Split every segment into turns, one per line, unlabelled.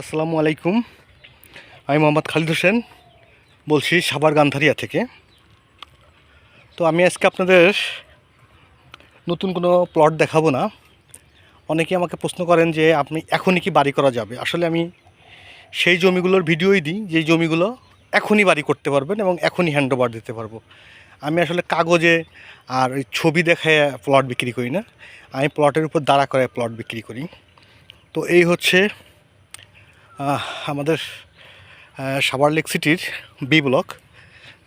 আসসালামু আলাইকুম। আমি মোহাম্মদ খালিদ হোসেন, বলছি সাবার গান্ধারিয়া থেকে। তো আমি আজকে আপনাদের নতুন কোনো প্লট দেখাবো না। অনেকে আমাকে প্রশ্ন করেন যে, আপনি এখনই কি বাড়ি করা যাবে? আসলে আমি সেই জমিগুলোর ভিডিওই দিই যেই জমিগুলো এখনই বাড়ি করতে পারবেন এবং এখনই হ্যান্ড ওভার দিতে পারব। আমি আসলে কাগজে আর ওই ছবি দেখায় প্লট বিক্রি করি না। আমি প্লটের উপর দাঁড়া করে প্লট বিক্রি করি। তো এই হচ্ছে আমাদের সাভার লেক সিটির বি ব্লক।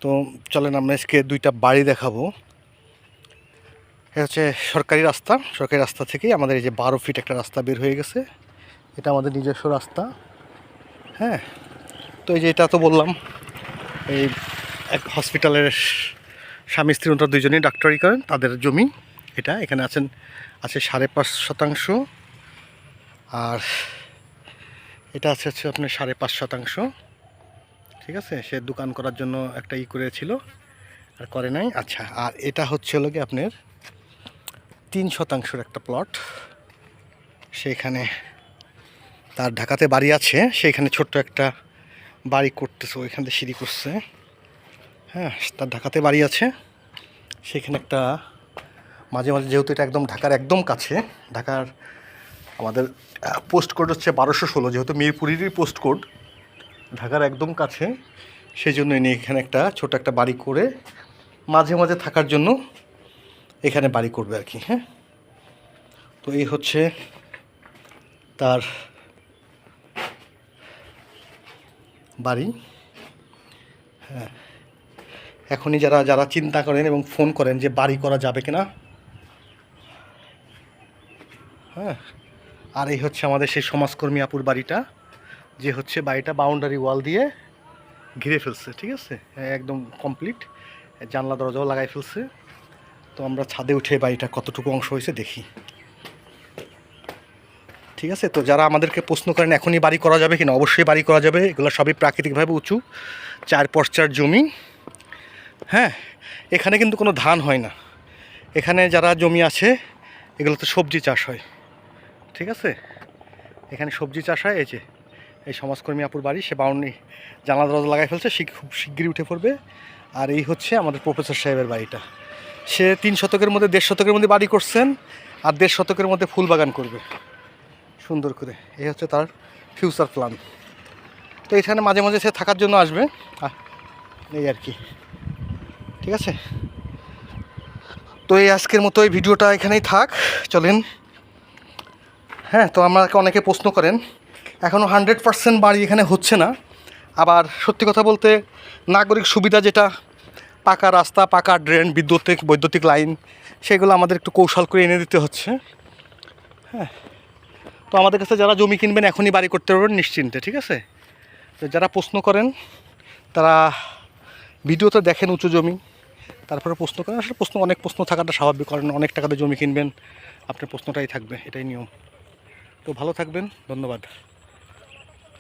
তো চলেন আমরা আজকে দুইটা বাড়ি দেখাবো। এটা হচ্ছে সরকারি রাস্তা। সরকারি রাস্তা থেকেই আমাদের এই যে বারো ফিট একটা রাস্তা বের হয়ে গেছে। এটা আমাদের নিজস্ব রাস্তা। হ্যাঁ তো এই যে এটা তো বললাম, এই এক হসপিটালের স্বামী, স্ত্রী ওনারা দুজনেই ডাক্তারি করেন, তাদের জমি এটা। এখানে আছেন, আছে সাড়ে পাঁচ শতাংশ। আর এটা আছে হচ্ছে আপনার সাড়ে পাঁচ শতাংশ। ঠিক আছে? সে দোকান করার জন্য একটা ই করেছিল, আর করে নাই। আচ্ছা আর এটা হচ্ছে হলো কি আপনার তিন শতাংশের একটা প্লট। সেখানে তার ঢাকাতে বাড়ি আছে সেইখানে ছোট্ট একটা বাড়ি করতেছে, ওইখান থেকে সিঁড়ি করছে। হ্যাঁ তার ঢাকাতে বাড়ি আছে। সেখানে একটা, মাঝে মাঝে যেহেতু এটা একদম ঢাকার একদম কাছে, ঢাকার আমাদের পোস্ট কোড হচ্ছে বারোশো ষোলো, যেহেতু মিরপুরেরই পোস্ট কোড ঢাকার একদম কাছে সেই জন্য ইনি এখানে একটা ছোট একটা বাড়ি করে মাঝে মাঝে থাকার জন্য এখানে বাড়ি করবে আর কি হ্যাঁ? তো এই হচ্ছে তার বাড়ি হ্যাঁ। এখনই যারা যারা চিন্তা করেন এবং ফোন করেন যে বাড়ি করা যাবে কিনা হ্যাঁ? আর এই হচ্ছে আমাদের সেই সমাজকর্মী আপুর বাড়িটা, যে হচ্ছে বাড়িটা বাউন্ডারি ওয়াল দিয়ে ঘিরে ফেলছে, ঠিক আছে? একদম কমপ্লিট জানলা, দরজাও লাগাই ফেলছে। তো আমরা ছাদে উঠে বাড়িটা কতটুকু অংশ হয়েছে দেখি। ঠিক আছে? তো যারা আমাদেরকে প্রশ্ন করেন, এখনই বাড়ি করা যাবে কিনা? অবশ্যই বাড়ি করা যাবে। এগুলো সবই প্রাকৃতিকভাবে উঁচু। চার পশ্চার জমি। হ্যাঁ এখানে কিন্তু কোনো ধান হয় না। এখানে যারা জমি আছে, এগুলোতে সবজি চাষ হয়। ঠিক আছে? এখানে সবজি চাষ হয়, এই যে, এই সমাজকর্মী আপুর বাড়ি, সে বাউন্ডি জানলা দরজা লাগাই ফেলছে খুব শিগগিরই উঠে পড়বে। আর এই হচ্ছে আমাদের প্রফেসর সাহেবের বাড়িটা। সে তিন শতকের মধ্যে, দেড় শতকের মধ্যে বাড়ি করছেন, আর দেড় শতকের মধ্যে ফুল বাগান করবে। সুন্দর করে। এই হচ্ছে তার ফিউচার প্ল্যান তো এখানে মাঝে মাঝে সে থাকার জন্য আসবে। এই আর কি। ঠিক আছে? তো এই আজকের মতো এই ভিডিওটা এখানেই থাক। চলেন হ্যাঁ তো আমাকে অনেকে প্রশ্ন করেন এখনও হান্ড্রেড পার্সেন্ট বাড়ি এখানে হচ্ছে না। আবার সত্যি কথা বলতে, নাগরিক সুবিধা যেটা, পাকা রাস্তা, পাকা ড্রেন, বিদ্যুতিক, বৈদ্যুতিক লাইন, সেগুলো আমাদের একটু কৌশল করে এনে দিতে হচ্ছে। হ্যাঁ তো আমাদের কাছে যারা জমি কিনবেন, এখনই বাড়ি করতে পারবেন নিশ্চিন্তে, ঠিক আছে? তো যারা প্রশ্ন করেন, তারা ভিডিওতে দেখেন উঁচু জমি, তারপরে প্রশ্ন করেন। আসলে প্রশ্ন, অনেক প্রশ্ন থাকাটা স্বাভাবিক, কারণ অনেক টাকাতে জমি কিনবেন, আপনার প্রশ্নটাই থাকবে, এটাই নিয়ম। তো ভালো থাকবেন ধন্যবাদ।